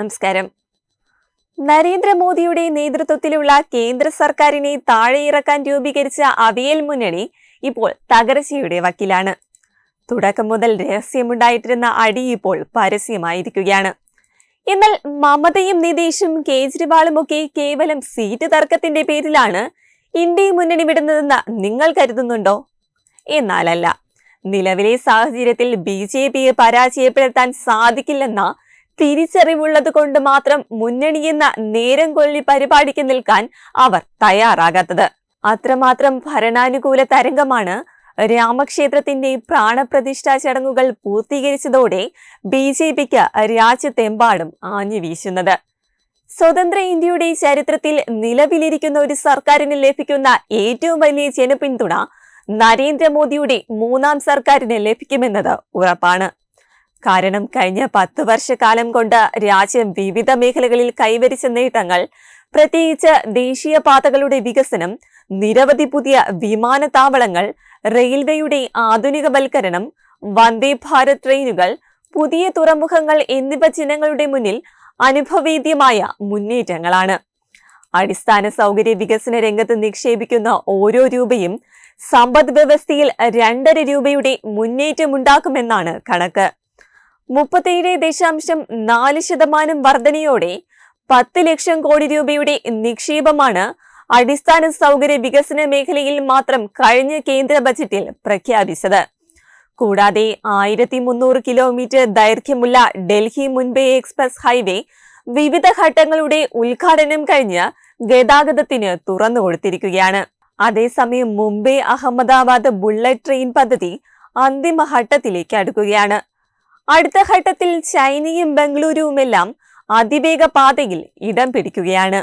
നമസ്കാരം. നരേന്ദ്രമോദിയുടെ നേതൃത്വത്തിലുള്ള കേന്ദ്ര സർക്കാരിനെ താഴെയിറക്കാൻ രൂപീകരിച്ച അവിയൽ മുന്നണി ഇപ്പോൾ തകർച്ചയുടെ വക്കിലാണ്. തുടക്കം മുതൽ രഹസ്യമുണ്ടായിട്ടിരുന്ന അടി ഇപ്പോൾ പരസ്യമായിരിക്കുകയാണ്. എന്നാൽ മമതയും നിതീഷും കേജ്രിവാളും ഒക്കെ കേവലം സീറ്റ് തർക്കത്തിന്റെ പേരിലാണ് ഇന്ത്യ മുന്നണി വിടുന്നതെന്ന് നിങ്ങൾ കരുതുന്നുണ്ടോ? എന്നാലല്ല നിലവിലെ സാഹചര്യത്തിൽ ബി ജെ പിയെ പരാജയപ്പെടുത്താൻ സാധിക്കില്ലെന്ന തിരിച്ചറിവുള്ളത് കൊണ്ട് മാത്രം മുന്നണിയെന്ന നേരം കൊല്ലി പരിപാടിക്ക് നിൽക്കാൻ അവർ തയ്യാറാകാത്തത്. അത്രമാത്രം ഭരണാനുകൂല തരംഗമാണ് രാമക്ഷേത്രത്തിന്റെ പ്രാണപ്രതിഷ്ഠാ ചടങ്ങുകൾ പൂർത്തീകരിച്ചതോടെ ബി ജെ പിക്ക് രാജ്യത്തെമ്പാടും ആഞ്ഞു വീശുന്നത്. സ്വതന്ത്ര ഇന്ത്യയുടെ ചരിത്രത്തിൽ നിലവിലിരിക്കുന്ന ഒരു സർക്കാരിന് ലഭിക്കുന്ന ഏറ്റവും വലിയ ജനപിന്തുണ നരേന്ദ്രമോദിയുടെ മൂന്നാം സർക്കാരിന് ലഭിക്കുമെന്നത് ഉറപ്പാണ്. കാരണം കഴിഞ്ഞ പത്ത് വർഷക്കാലം കൊണ്ട് രാജ്യം വിവിധ മേഖലകളിൽ കൈവരിച്ച നേട്ടങ്ങൾ പ്രത്യേകിച്ച് ദേശീയപാതകളുടെ വികസനം നിരവധി പുതിയ വിമാനത്താവളങ്ങൾ റെയിൽവേയുടെ ആധുനികവൽക്കരണം വന്ദേ ഭാരത് ട്രെയിനുകൾ പുതിയ തുറമുഖങ്ങൾ എന്നിവ ജനങ്ങളുടെ മുന്നിൽ അനുഭവേദ്യമായ മുന്നേറ്റങ്ങളാണ്. അടിസ്ഥാന സൗകര്യ വികസന രംഗത്ത് നിക്ഷേപിക്കുന്ന ഓരോ രൂപയും സമ്പദ് വ്യവസ്ഥയിൽ രണ്ടര രൂപയുടെ മുന്നേറ്റമുണ്ടാക്കുമെന്നാണ് കണക്ക്. മുപ്പത്തിയേഴ് ദശാംശം നാല് ശതമാനം വർധനയോടെ പത്ത് ലക്ഷം കോടി രൂപയുടെ നിക്ഷേപമാണ് അടിസ്ഥാന സൗകര്യ വികസന മേഖലയിൽ മാത്രം കഴിഞ്ഞ കേന്ദ്ര ബജറ്റിൽ പ്രഖ്യാപിച്ചത്. കൂടാതെ ആയിരത്തി മുന്നൂറ് കിലോമീറ്റർ ദൈർഘ്യമുള്ള ഡൽഹി മുൻപേ എക്സ്പ്രസ് ഹൈവേ വിവിധ ഘട്ടങ്ങളുടെ ഉദ്ഘാടനം കഴിഞ്ഞ് ഗതാഗതത്തിന് തുറന്നു കൊടുത്തിരിക്കുകയാണ്. അതേസമയം മുംബൈ അഹമ്മദാബാദ് ബുള്ളറ്റ് ട്രെയിൻ പദ്ധതി അന്തിമഘട്ടത്തിലേക്ക് അടുക്കുകയാണ്. അടുത്ത ഘട്ടത്തിൽ ചൈനയും ബംഗളൂരുവുമെല്ലാം അതിവേഗ പാതയിൽ ഇടം പിടിക്കുകയാണ്.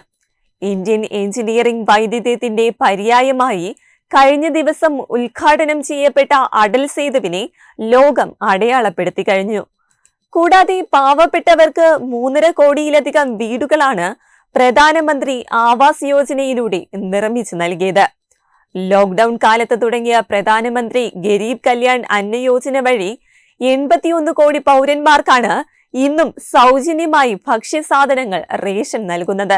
ഇന്ത്യൻ എഞ്ചിനീയറിംഗ് വൈദ്യുതത്തിന്റെ പര്യായമായി കഴിഞ്ഞ ദിവസം ഉദ്ഘാടനം ചെയ്യപ്പെട്ട അടൽ സേതുവിനെ ലോകം അടയാളപ്പെടുത്തി കഴിഞ്ഞു. കൂടാതെ പാവപ്പെട്ടവർക്ക് മൂന്നര കോടിയിലധികം വീടുകളാണ് പ്രധാനമന്ത്രി ആവാസ് യോജനയിലൂടെ നിർമ്മിച്ചു നൽകിയത്. ലോക്ക്ഡൌൺ കാലത്ത് തുടങ്ങിയ പ്രധാനമന്ത്രി ഗരീബ് കല്യാൺ അന്ന യോജന വഴി എൺപത്തിയൊന്ന് കോടി പൗരന്മാർക്കാണ് ഇന്നും സൗജന്യമായി ഭക്ഷ്യസാധനങ്ങൾ റേഷൻ നൽകുന്നത്.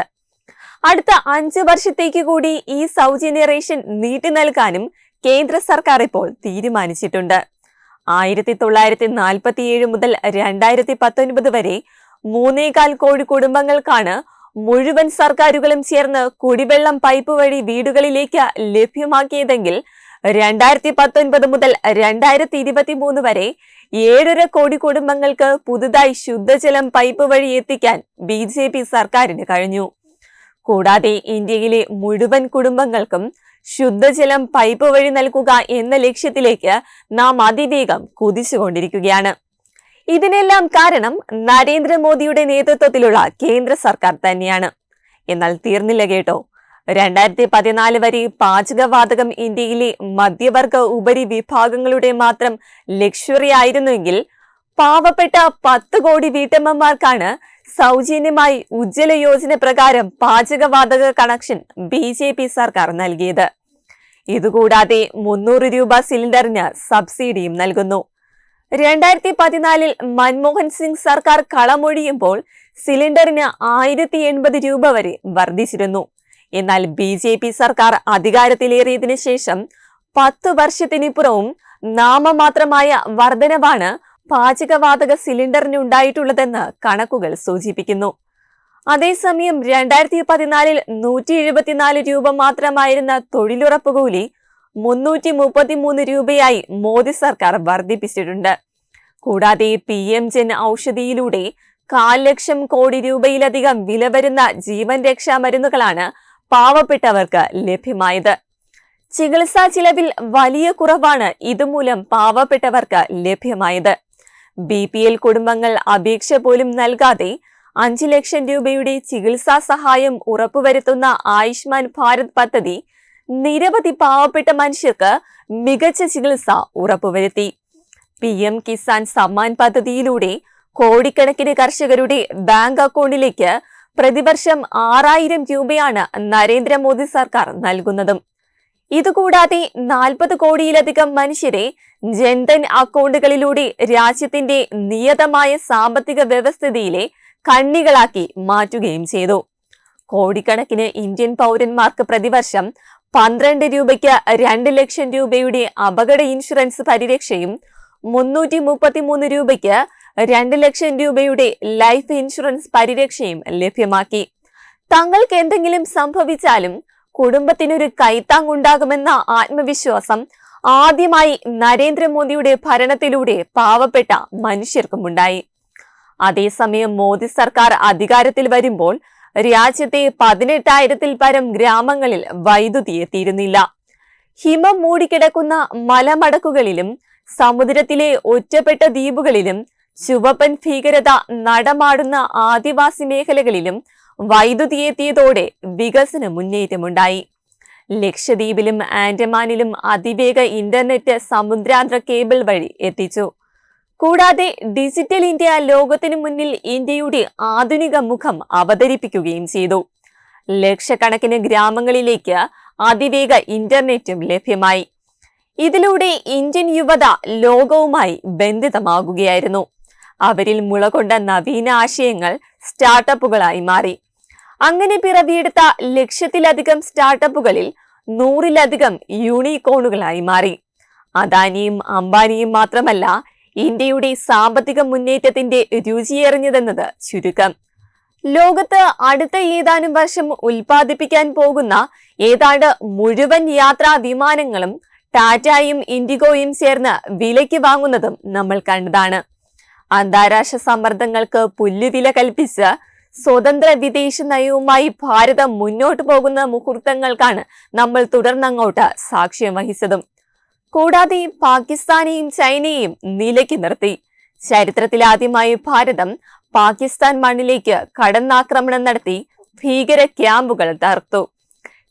അടുത്ത അഞ്ച് വർഷത്തേക്ക് കൂടി ഈ സൗജന്യ റേഷൻ നീട്ടി നൽകാനും കേന്ദ്ര സർക്കാർ ഇപ്പോൾ തീരുമാനിച്ചിട്ടുണ്ട്. ആയിരത്തി തൊള്ളായിരത്തി നാൽപ്പത്തിയേഴ് മുതൽ രണ്ടായിരത്തി പത്തൊൻപത് വരെ മൂന്നേകാൽ കോടി കുടുംബങ്ങൾക്കാണ് മുഴുവൻ സർക്കാരുകളും ചേർന്ന് കുടിവെള്ളം പൈപ്പ് വഴി വീടുകളിലേക്ക് ലഭ്യമാക്കിയതെങ്കിൽ രണ്ടായിരത്തി പത്തൊൻപത് മുതൽ രണ്ടായിരത്തി ഇരുപത്തി മൂന്ന് വരെ ഏഴര കോടി കുടുംബങ്ങൾക്ക് പുതുതായി ശുദ്ധജലം പൈപ്പ് വഴി എത്തിക്കാൻ ബി ജെ പി സർക്കാരിന് കഴിഞ്ഞു. കൂടാതെ ഇന്ത്യയിലെ മുഴുവൻ കുടുംബങ്ങൾക്കും ശുദ്ധജലം പൈപ്പ് വഴി നൽകുക എന്ന ലക്ഷ്യത്തിലേക്ക് നാം അതിവേഗം കുതിച്ചുകൊണ്ടിരിക്കുകയാണ്. ഇതിനെല്ലാം കാരണം നരേന്ദ്രമോദിയുടെ നേതൃത്വത്തിലുള്ള കേന്ദ്ര സർക്കാർ തന്നെയാണ്. എന്നാൽ തീർന്നില്ല കേട്ടോ. രണ്ടായിരത്തി പതിനാല് വരെ പാചകവാതകം ഇന്ത്യയിലെ മധ്യവർഗ ഉപരി വിഭാഗങ്ങളുടെ മാത്രം ലക്ഷറി ആയിരുന്നുവെങ്കിൽ പാവപ്പെട്ട പത്ത് കോടി വീട്ടമ്മമാർക്കാണ് സൗജന്യമായി ഉജ്ജ്വല യോജന പ്രകാരം പാചകവാതക കണക്ഷൻ ബി ജെ പി സർക്കാർ നൽകിയത്. ഇതുകൂടാതെ മുന്നൂറ് രൂപ സിലിണ്ടറിന് സബ്സിഡിയും നൽകുന്നു. രണ്ടായിരത്തി പതിനാലിൽ മൻമോഹൻ സിംഗ് സർക്കാർ കളമൊഴിയുമ്പോൾ സിലിണ്ടറിന് ആയിരത്തി എൺപത് രൂപ വരെ വർദ്ധിച്ചിരുന്നു. എന്നാൽ ബി ജെ പി സർക്കാർ അധികാരത്തിലേറിയതിനു ശേഷം പത്ത് വർഷത്തിനിപ്പുറവും നാമമാത്രമായ വർധനവാണ് പാചകവാതക സിലിണ്ടറിന് ഉണ്ടായിട്ടുള്ളതെന്ന് കണക്കുകൾ സൂചിപ്പിക്കുന്നു. അതേസമയം രണ്ടായിരത്തി പതിനാലിൽ നൂറ്റി എഴുപത്തിനാല് രൂപ മാത്രമായിരുന്ന തൊഴിലുറപ്പ് കൂലി മുന്നൂറ്റി മുപ്പത്തിമൂന്ന് രൂപയായി മോദി സർക്കാർ വർദ്ധിപ്പിച്ചിട്ടുണ്ട്. കൂടാതെ പി എം ജൻ ഔഷധിയിലൂടെ കാൽ ലക്ഷം കോടി രൂപയിലധികം വില വരുന്ന ജീവൻ രക്ഷാ മരുന്നുകളാണ് പാവപ്പെട്ടവർക്ക് ലഭ്യമായത്. ചികിത്സാ ചിലവിൽ വലിയ കുറവാണ് ഇതുമൂലം പാവപ്പെട്ടവർക്ക് ലഭ്യമായത്. ബി പി എൽ കുടുംബങ്ങൾ അപേക്ഷ പോലും നൽകാതെ അഞ്ച് ലക്ഷം രൂപയുടെ ചികിത്സാ സഹായം ഉറപ്പുവരുത്തുന്ന ആയുഷ്മാൻ ഭാരത് പദ്ധതി നിരവധി പാവപ്പെട്ട മനുഷ്യർക്ക് മികച്ച ചികിത്സ ഉറപ്പുവരുത്തി. പി എം കിസാൻ സമ്മാൻ പദ്ധതിയിലൂടെ കോടിക്കണക്കിന് കർഷകരുടെ ബാങ്ക് അക്കൗണ്ടിലേക്ക് പ്രതിവർഷം ആറായിരം രൂപയാണ് നരേന്ദ്രമോദി സർക്കാർ നൽകുന്നതും. ഇതുകൂടാതെ നാൽപ്പത് കോടിയിലധികം മനുഷ്യരെ ജൻധൻ അക്കൗണ്ടുകളിലൂടെ രാജ്യത്തിന്റെ നിയതമായ സാമ്പത്തിക വ്യവസ്ഥിതിയിലെ കണ്ണികളാക്കി മാറ്റുകയും ചെയ്തു. കോടിക്കണക്കിന് ഇന്ത്യൻ പൗരന്മാർക്ക് പ്രതിവർഷം പന്ത്രണ്ട് രൂപയ്ക്ക് രണ്ട് ലക്ഷം രൂപയുടെ അപകട ഇൻഷുറൻസ് പരിരക്ഷയും മുന്നൂറ്റി മുപ്പത്തിമൂന്ന് രൂപയ്ക്ക് രണ്ട് ലക്ഷം രൂപയുടെ ലൈഫ് ഇൻഷുറൻസ് പരിരക്ഷയും ലഭ്യമാക്കി. തങ്ങൾക്ക് എന്തെങ്കിലും സംഭവിച്ചാലും കുടുംബത്തിനൊരു കൈത്താങ്ങുണ്ടാകുമെന്ന ആത്മവിശ്വാസം ആദ്യമായി നരേന്ദ്രമോദിയുടെ ഭരണത്തിലൂടെ പാവപ്പെട്ട മനുഷ്യർക്കുമുണ്ടായി. അതേസമയം മോദി സർക്കാർ അധികാരത്തിൽ വരുമ്പോൾ രാജ്യത്തെ പതിനെട്ടായിരത്തിൽ പരം ഗ്രാമങ്ങളിൽ വൈദ്യുതി എത്തിയിരുന്നില്ല. ഹിമം മൂടിക്കിടക്കുന്ന മലമടക്കുകളിലും സമുദ്രത്തിലെ ഒറ്റപ്പെട്ട ദ്വീപുകളിലും ചുവപ്പൻ ഭീകരത നടമാടുന്ന ആദിവാസി മേഖലകളിലും വൈദ്യുതി എത്തിയതോടെ വികസന മുന്നേറ്റമുണ്ടായി. ലക്ഷദ്വീപിലും ആൻഡമാനിലും അതിവേഗ ഇന്റർനെറ്റ് സമുദ്രാന്തര കേബിൾ വഴി എത്തിച്ചു. കൂടാതെ ഡിജിറ്റൽ ഇന്ത്യ ലോകത്തിനു മുന്നിൽ ഇന്ത്യയുടെ ആധുനിക മുഖം അവതരിപ്പിക്കുകയും ചെയ്തു. ലക്ഷക്കണക്കിന് ഗ്രാമങ്ങളിലേക്ക് അതിവേഗ ഇന്റർനെറ്റും ലഭ്യമായി. ഇതിലൂടെ ഇന്ത്യൻ യുവത ലോകവുമായി ബന്ധിതമാകുകയായിരുന്നു. അവരിൽ മുളകൊണ്ട നവീന ആശയങ്ങൾ സ്റ്റാർട്ടപ്പുകളായി മാറി. അങ്ങനെ പിറവിയെടുത്ത ലക്ഷത്തിലധികം സ്റ്റാർട്ടപ്പുകളിൽ നൂറിലധികം യൂണിക്കോണുകളായി മാറി. അദാനിയും അംബാനിയും മാത്രമല്ല ഇന്ത്യയുടെ സാമ്പത്തിക മുന്നേറ്റത്തിന്റെ രുചിയേറിഞ്ഞതെന്നത് ചുരുക്കം. ലോകത്ത് അടുത്ത ഏതാനും വർഷം ഉൽപ്പാദിപ്പിക്കാൻ പോകുന്ന ഏതാണ്ട് മുഴുവൻ യാത്രാ വിമാനങ്ങളും ടാറ്റയും ഇൻഡിഗോയും ചേർന്ന് വിലയ്ക്ക് വാങ്ങുന്നതും നമ്മൾ കണ്ടതാണ്. അന്താരാഷ്ട്ര സമ്മർദ്ദങ്ങൾക്ക് പുല്ലുവില കൽപ്പിച്ച് സ്വതന്ത്ര വിദേശ നയവുമായി ഭാരതം മുന്നോട്ടു പോകുന്ന മുഹൂർത്തങ്ങൾക്കാണ് നമ്മൾ തുടർന്നങ്ങോട്ട് സാക്ഷ്യം വഹിച്ചതും. കൂടാതെ പാകിസ്ഥാനെയും ചൈനയെയും നിലയ്ക്ക് നിർത്തി. ചരിത്രത്തിലാദ്യമായി ഭാരതം പാകിസ്ഥാൻ മണ്ണിലേക്ക് കടന്നാക്രമണം നടത്തി ഭീകര ക്യാമ്പുകൾ തകർത്തു.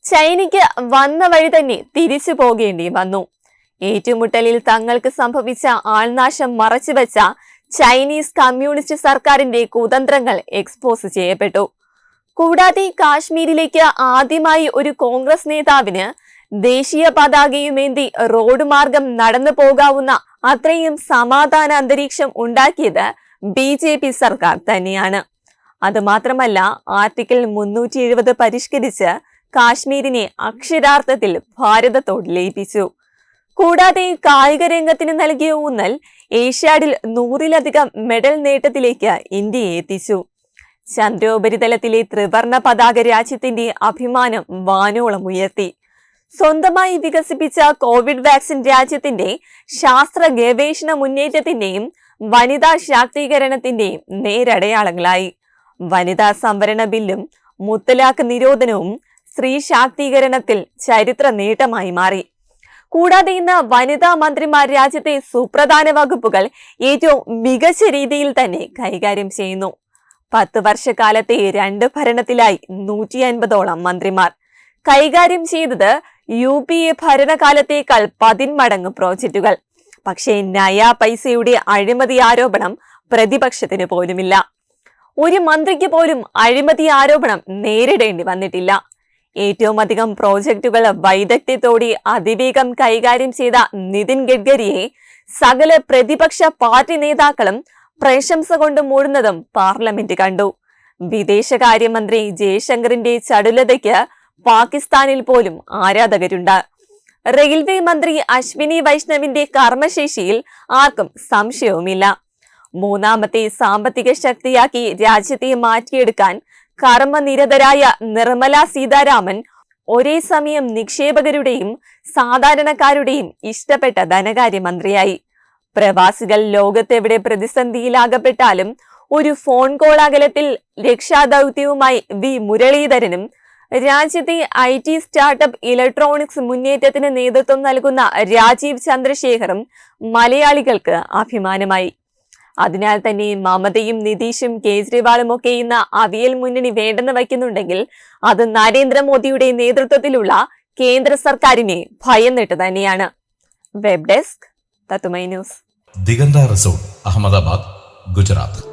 ചൈനയ്ക്ക് വന്ന വഴി തന്നെ തിരിച്ചു പോകേണ്ടി വന്നു. ഏറ്റുമുട്ടലിൽ തങ്ങൾക്ക് സംഭവിച്ച ആൾനാശം മറച്ചുവെച്ച ചൈനീസ് കമ്മ്യൂണിസ്റ്റ് സർക്കാരിന്റെ കുതന്ത്രങ്ങൾ എക്സ്പോസ് ചെയ്യപ്പെട്ടു. കൂടാതെ കാശ്മീരിലേക്ക് ആദ്യമായി ഒരു കോൺഗ്രസ് നേതാവിന് ദേശീയ പതാകയുമേന്തി റോഡ് മാർഗം നടന്നു പോകാവുന്ന അത്രയും സമാധാന അന്തരീക്ഷം ഉണ്ടാക്കിയത് ബി ജെ പി സർക്കാർ തന്നെയാണ്. അത് മാത്രമല്ല ആർട്ടിക്കിൾ മുന്നൂറ്റി എഴുപത് പരിഷ്കരിച്ച് കാശ്മീരിനെ അക്ഷരാർത്ഥത്തിൽ ഭാരതത്തോട് ലയിപ്പിച്ചു. കൂടാതെ കായിക രംഗത്തിന് നൽകിയ ഊന്നൽ ഏഷ്യാഡിൽ നൂറിലധികം മെഡൽ നേട്ടത്തിലേക്ക് ഇന്ത്യയെ എത്തിച്ചു. ചന്ദ്രോപരിതലത്തിലെ ത്രിവർണ പതാക രാജ്യത്തിന്റെ അഭിമാനം വാനോളം ഉയർത്തി. സ്വന്തമായി വികസിപ്പിച്ച കോവിഡ് വാക്സിൻ രാജ്യത്തിന്റെ ശാസ്ത്ര ഗവേഷണ മുന്നേറ്റത്തിന്റെയും വനിതാ ശാക്തീകരണത്തിന്റെയും നേരടയാളങ്ങളായി. വനിതാ സംവരണ ബില്ലും മുത്തലാഖ് നിരോധനവും സ്ത്രീ ശാക്തീകരണത്തിൽ ചരിത്ര നേട്ടമായി മാറി. കൂടാതെ ഇന്ന് വനിതാ മന്ത്രിമാർ രാജ്യത്തെ സുപ്രധാന വകുപ്പുകൾ ഏറ്റവും മികച്ച രീതിയിൽ തന്നെ കൈകാര്യം ചെയ്യുന്നു. പത്ത് വർഷക്കാലത്തെ രണ്ട് ഭരണത്തിലായി നൂറ്റി അൻപതോളം മന്ത്രിമാർ. കൈകാര്യം ചെയ്തത് യു പി എ ഭരണകാലത്തേക്കാൾ പതിന്മടങ്ങ് പ്രോജക്റ്റുകൾ പക്ഷേ നയ പൈസയുടെ അഴിമതി ആരോപണം പ്രതിപക്ഷത്തിന് പോലുമില്ല. ഒരു മന്ത്രിക്ക് പോലും അഴിമതി ആരോപണം നേരിടേണ്ടി വന്നിട്ടില്ല. ഏറ്റവും അധികം പ്രോജക്റ്റുകൾ വൈദഗ്ധ്യത്തോടെ അതിവേഗം കൈകാര്യം ചെയ്ത നിതിൻ ഗഡ്കരിയെ സകല പ്രതിപക്ഷ പാർട്ടി നേതാക്കളും പ്രശംസ കൊണ്ട് മൂടുന്നതും പാർലമെന്റ് കണ്ടു. വിദേശകാര്യമന്ത്രി ജയശങ്കറിന്റെ ചടുലതയ്ക്ക് പാകിസ്ഥാനിൽ പോലും ആരാധകരുണ്ട്. റെയിൽവേ മന്ത്രി അശ്വിനി വൈഷ്ണവിന്റെ കർമ്മശേഷിയിൽ ആർക്കും സംശയവുമില്ല. മൂന്നാമത്തെ സാമ്പത്തിക ശക്തിയാക്കി രാജ്യത്തെ മാറ്റിയെടുക്കാൻ കർമ്മനിരതരായ നിർമ്മല സീതാരാമൻ ഒരേ സമയം നിക്ഷേപകരുടെയും സാധാരണക്കാരുടെയും ഇഷ്ടപ്പെട്ട ധനകാര്യമന്ത്രിയായി. പ്രവാസികൾ ലോകത്തെവിടെ പ്രതിസന്ധിയിലാകപ്പെട്ടാലും ഒരു ഫോൺ കോൾ അകലത്തിൽ രക്ഷാദൗത്യവുമായി വി. മുരളീധരനും രാജ്യത്തെ ഐ. ടി. സ്റ്റാർട്ടപ്പ് ഇലക്ട്രോണിക്സ് മുന്നേറ്റത്തിന് നേതൃത്വം നൽകുന്ന രാജീവ് ചന്ദ്രശേഖറും മലയാളികൾക്ക് അഭിമാനമായി. അതിനാൽ തന്നെ മമതയും നിതീഷും കേജ്രിവാളും ഒക്കെ ഇന്ന് അവിയൽ മുന്നണി വേണ്ടെന്ന് വയ്ക്കുന്നുണ്ടെങ്കിൽ അത് നരേന്ദ്രമോദിയുടെ നേതൃത്വത്തിലുള്ള കേന്ദ്ര സർക്കാരിനെ ഭയന്നിട്ട് തന്നെയാണ്. Web desk news. Diganta resort Ahmedabad Gujarat.